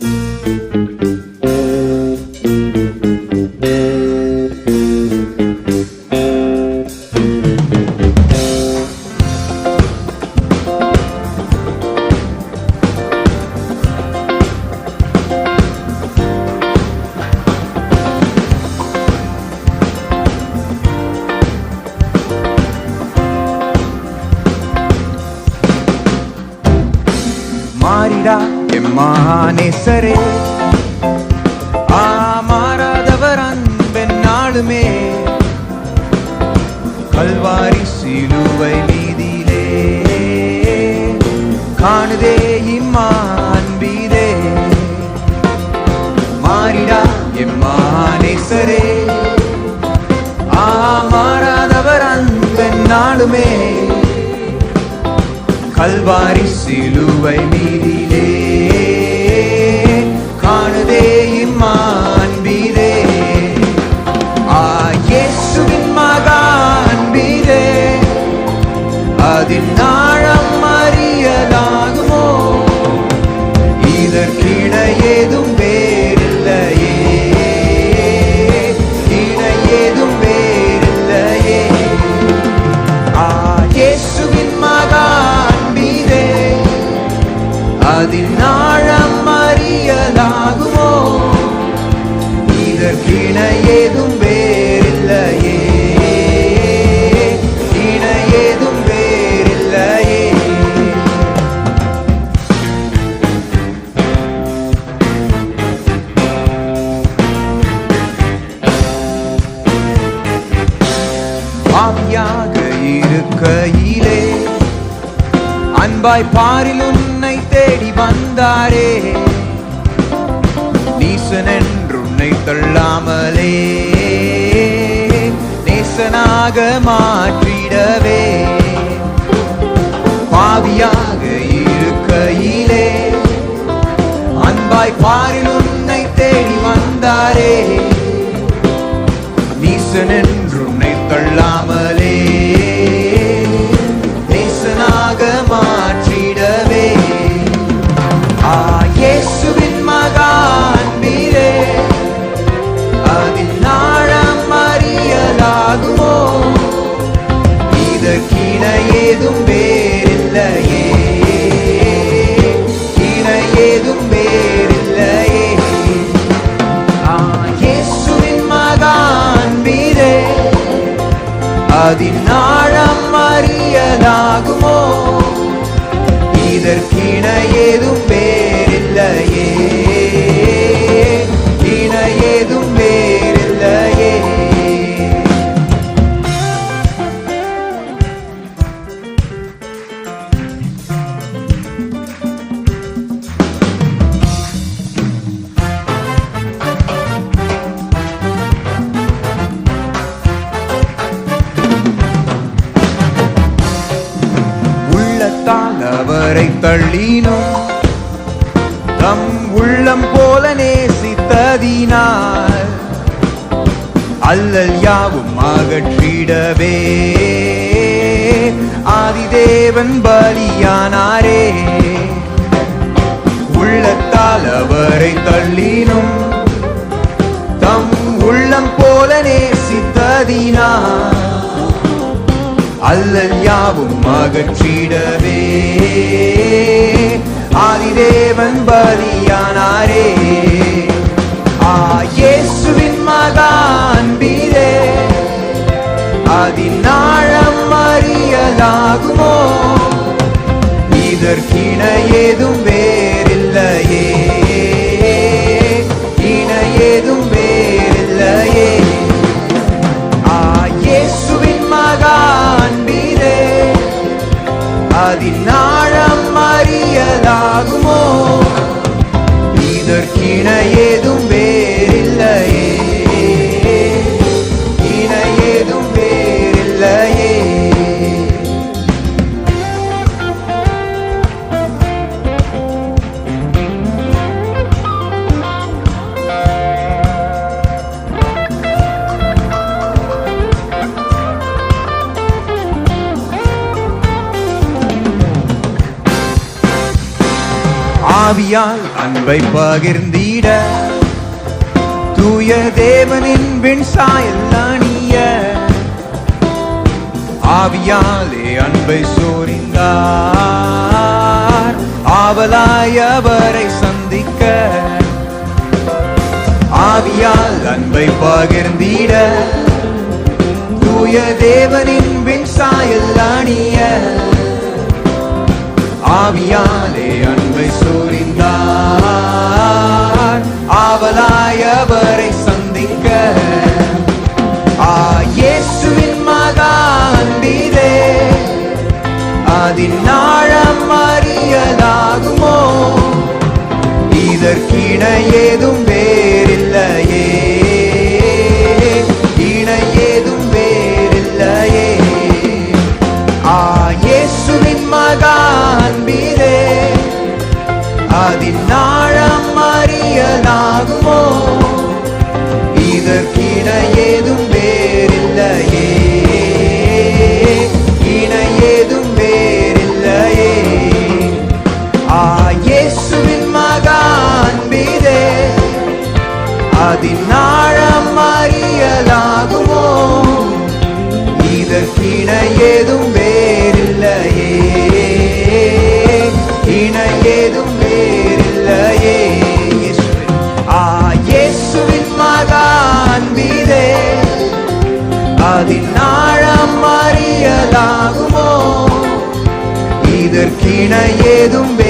Música மாறிடா எம்மானேசரே ஆ மாறாதவர் அன்பென்னாளுமே கல்வாரி சிலுவை மீதிலே காணுதே இம்மா அன்பீதே மாறிடா எம்மானேசரே ஆ மாறாதவர் அன்பென்னாளுமே கல்வாரி சிலுவை மீதிலே காணுதே இம்மான்பீதே ஆ இயேசுவின் மகா அதின் இதற்கிண ஏதும் வேறில்லையே. இண ஏதும் வேறில்லையே. பாவியாக இருக்கையிலே அன்பாய் பாரில் உன்னை தேடி வந்தாரே. நீசன் என்று உன்னை தள்ளாமலே நேசனாக மாற்றிடவே. பாவியாக இருக்கையிலே அன்பாய் பாய் ஏதும் வேறில்லையே. இண ஏதும் வேறில்லையே. இயேசுவின் மகான் வீரே அதின் ஆழம் ஏதும் அவரை தள்ளினோம் தம் உள்ளம் போல நேசித்ததினால் அல்லல் யாவும் அகற்றிடவே. ஆதிதேவன் பலியானாரே. உள்ளத்தால் அவரை தள்ளினும் தம் உள்ளம் போல நேசித்ததினால் அல்லல் யாவும் அகற்றிடவே ஆதிதேவன் பலியான ஆழம் அறியலாகும். ஆவியால் அன்பை பகிர்ந்திட. தூய தேவனின் விண் அணிய. ஆவியாலே அன்பை சோரிந்தார். ஆவலாய் அவரை சந்திக்க. ஆவியால் அன்பை பகிர்ந்திட. தூய தேவனின் விண் அணிய. ஆவியாலே அன்பை சிலுவை சொரிந்தார். ஆவலாயவரை சந்திக்க. ஆ இயேசுவின் மகா அன்பிலே. அதின் ஆழம் அறியலாகுமோ? இதற்கிண செயலாகுமோ இதற்கிட ஏதும் வேறில்லையே. இணை ஏதும் வேறில்லையே. ஆ இயேசுவின் மகா அதின் ஆழம் அதின் அறியலாகுமோ? இதற்கிண ஏதும் வே